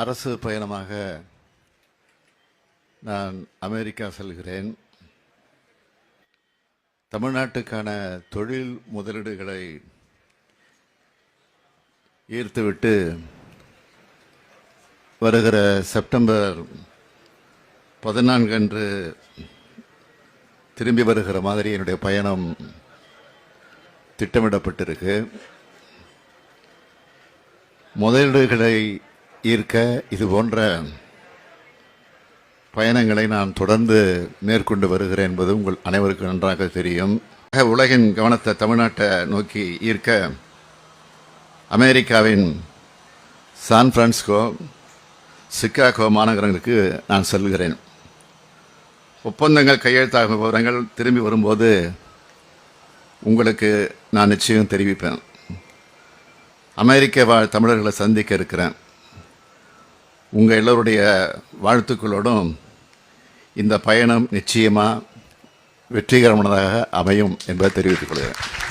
அரசு பயணமாக நான் அமெரிக்கா செல்கிறேன். தமிழ்நாட்டுக்கான தொழில் முதலீடுகளை ஈர்த்துவிட்டு வருகிற செப்டம்பர் பதினான்கு அன்று திரும்பி வருகிற மாதிரி என்னுடைய பயணம் திட்டமிடப்பட்டிருக்கு. முதலீடுகளை ஈர்க்க இது போன்ற பயணங்களை நான் தொடர்ந்து மேற்கொண்டு வருகிறேன் என்பது உங்கள் அனைவருக்கும் நன்றாக தெரியும். உலகின் கவனத்தை தமிழ்நாட்டை நோக்கி ஈர்க்க அமெரிக்காவின் சான் பிரான்சிஸ்கோ சிக்காகோ மாநகரங்களுக்கு நான் செல்கிறேன். ஒப்பந்தங்கள் கையெழுத்தாகும் விவரங்கள் திரும்பி வரும்போது உங்களுக்கு நான் நிச்சயம் தெரிவிப்பேன். அமெரிக்க வாழ் தமிழர்களை சந்திக்க இருக்கிறேன். உங்கள் எல்லோருடைய வாழ்த்துக்களோடும் இந்த பயணம் நிச்சயமாக வெற்றிகரமானதாக அமையும் என்பதை தெரிவித்துக் கொள்கிறேன்.